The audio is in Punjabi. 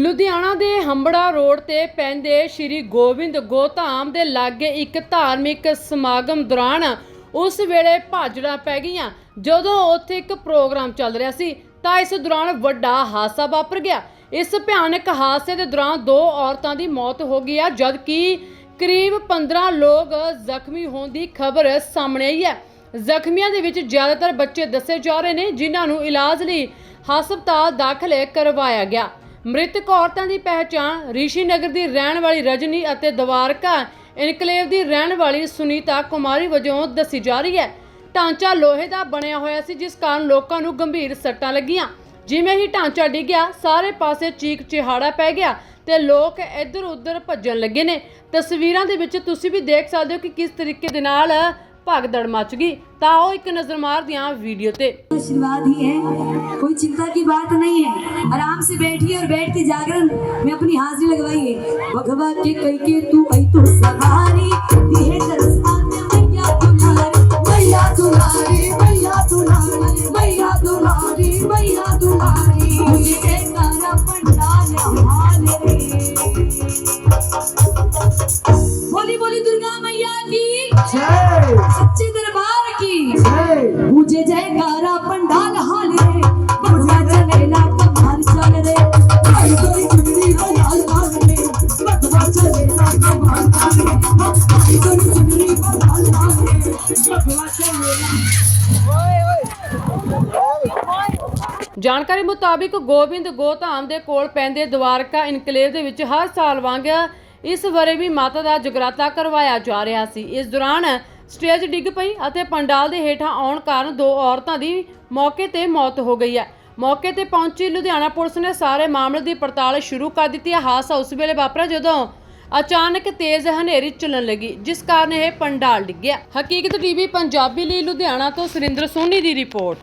ਲੁਧਿਆਣਾ ਦੇ ਹੰਬੜਾ ਰੋਡ ਤੇ ਪੈਂਦੇ ਸ਼੍ਰੀ ਗੋਬਿੰਦ ਗੋਧਾਮ ਦੇ ਲਾਗੇ ਇੱਕ ਧਾਰਮਿਕ ਸਮਾਗਮ ਦੌਰਾਨ ਉਸ ਵੇਲੇ ਭਾਜੜਾਂ ਪੈ ਗਈਆਂ। ਜਦੋਂ ਉੱਥੇ ਇੱਕ ਪ੍ਰੋਗਰਾਮ ਚੱਲ ਰਿਹਾ ਸੀ, ਤਾਂ ਇਸ ਦੌਰਾਨ ਵੱਡਾ ਹਾਦਸਾ ਵਾਪਰ ਗਿਆ। ਇਸ ਭਿਆਨਕ ਹਾਦਸੇ ਦੇ ਦੌਰਾਨ ਦੋ ਔਰਤਾਂ ਦੀ ਮੌਤ ਹੋ ਗਈ ਹੈ ਜਦਕਿ ਕਰੀਬ 15 ਲੋਕ ਜ਼ਖਮੀ ਹੋਣ ਦੀ ਖਬਰ ਸਾਹਮਣੇ ਆਈ ਹੈ। ਜ਼ਖਮੀਆਂ ਦੇ ਵਿੱਚ ਜ਼ਿਆਦਾਤਰ ਬੱਚੇ ਦੱਸੇ ਜਾ ਰਹੇ ਨੇ, ਜਿਨ੍ਹਾਂ ਨੂੰ ਇਲਾਜ ਲਈ ਹਸਪਤਾਲ ਦਾਖਲ ਕਰਵਾਇਆ ਗਿਆ। ਮ੍ਰਿਤਕ ਔਰਤਾਂ ਦੀ ਪਹਿਚਾਣ ਰਿਸ਼ੀ ਨਗਰ ਦੀ ਰਹਿਣ ਵਾਲੀ ਰਜਨੀ ਅਤੇ ਦਵਾਰਕਾ ਇਨਕਲੇਵ ਦੀ ਰਹਿਣ ਵਾਲੀ ਸੁਨੀਤਾ ਕੁਮਾਰੀ ਵਜੋਂ ਦੱਸੀ ਜਾ ਰਹੀ ਹੈ। ਢਾਂਚਾ ਲੋਹੇ ਦਾ ਬਣਿਆ ਹੋਇਆ ਸੀ, ਜਿਸ ਕਾਰਨ ਲੋਕਾਂ ਨੂੰ ਗੰਭੀਰ ਸੱਟਾਂ ਲੱਗੀਆਂ। ਜਿਵੇਂ ਹੀ ਢਾਂਚਾ ਡਿੱਗਿਆ, ਸਾਰੇ ਪਾਸੇ ਚੀਕ ਚਿਹਾੜਾ ਪੈ ਗਿਆ ਤੇ ਲੋਕ ਇੱਧਰ ਉੱਧਰ ਭੱਜਣ ਲੱਗੇ ਨੇ। ਤਸਵੀਰਾਂ ਦੇ ਵਿੱਚ ਤੁਸੀਂ ਵੀ ਦੇਖ ਸਕਦੇ ਹੋ ਕਿ ਕਿਸ ਤਰੀਕੇ ਦੇ ਨਾਲ ਭਗਦੜ ਮਚ ਗਈ ਤਾਂ ਉਹ ਇੱਕ ਨਜ਼ਰ ਮਾਰਦੇ ਹਾਂ ਵੀਡੀਓ ਤੇ आशीर्वाद ही है कोई चिंता की बात नहीं है आराम से बैठिए और बैठ के जागरण में अपनी हाजिरी लगवाइए भगवा के कई के तू आई तू सवारी दी है दरसान मैया तुम्हारी मैया तुम्हारी मैया तुम्हारी मैया ਜਾਣਕਾਰੀ ਮੁਤਾਬਿਕ ਗੋਬਿੰਦ ਗੋਧਾਮ ਦੇ ਕੋਲ ਪੈਂਦੇ ਦਵਾਰਕਾ ਇਨਕਲੇਵ ਦੇ ਵਿੱਚ ਹਰ ਸਾਲ ਵਾਂਗ ਇਸ ਵਰੇ ਵੀ ਮਾਤਾ ਦਾ ਜਗਰਾਤਾ ਕਰਵਾਇਆ ਜਾ ਰਿਹਾ ਸੀ। ਇਸ ਦੌਰਾਨ ਸਟੇਜ ਡਿੱਗ ਪਈ ਅਤੇ ਪੰਡਾਲ ਦੇ ਹੇਠਾਂ ਆਉਣ ਕਾਰਨ ਦੋ ਔਰਤਾਂ ਦੀ ਮੌਕੇ ਤੇ ਮੌਤ ਹੋ ਗਈ ਹੈ। ਮੌਕੇ ਤੇ ਪਹੁੰਚੀ ਲੁਧਿਆਣਾ ਪੁਲਿਸ ਨੇ ਸਾਰੇ ਮਾਮਲੇ ਦੀ ਪੜਤਾਲ ਸ਼ੁਰੂ ਕਰ ਦਿੱਤੀ। ਹੈ ਹਾਦਸਾ ਉਸ ਵੇਲੇ ਵਾਪਰਿਆ ਜਦੋਂ ਅਚਾਨਕ ਤੇਜ਼ ਹਨੇਰੀ ਚੱਲਣ ਲੱਗੀ, ਜਿਸ ਕਾਰਨ ਇਹ ਪੰਡਾਲ ਡਿੱਗਿਆ ਹਕੀਕਤ ਟੀਵੀ, ਪੰਜਾਬੀ ਲਈ ਲੁਧਿਆਣਾ ਤੋਂ ਸੁਰਿੰਦਰ ਸੋਨੀ ਦੀ ਰਿਪੋਰਟ।